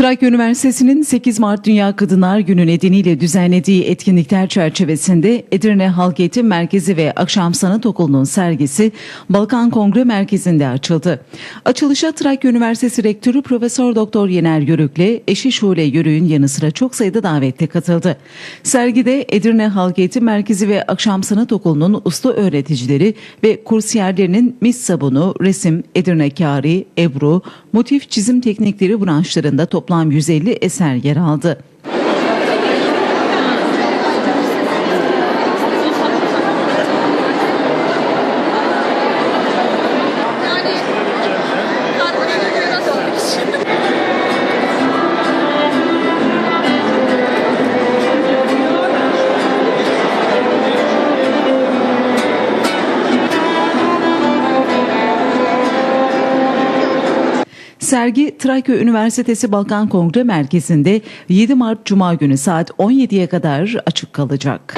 Trakya Üniversitesi'nin 8 Mart Dünya Kadınlar Günü nedeniyle düzenlediği etkinlikler çerçevesinde Edirne Halk Eğitim Merkezi ve Akşam Sanat Okulu'nun sergisi Balkan Kongre Merkezi'nde açıldı. Açılışa Trakya Üniversitesi Rektörü Profesör Doktor Yener Yörük'le eşi Şule Yörük'ün yanı sıra çok sayıda davetli katıldı. Sergide Edirne Halk Eğitim Merkezi ve Akşam Sanat Okulu'nun usta öğreticileri ve kursiyerlerinin mis sabunu, resim, Edirne Kari, Ebru, motif çizim teknikleri branşlarında toplam 150 eser yer aldı. Sergi Trakya Üniversitesi Balkan Kongre Merkezi'nde 7 Mart Cuma günü saat 17'ye kadar açık kalacak.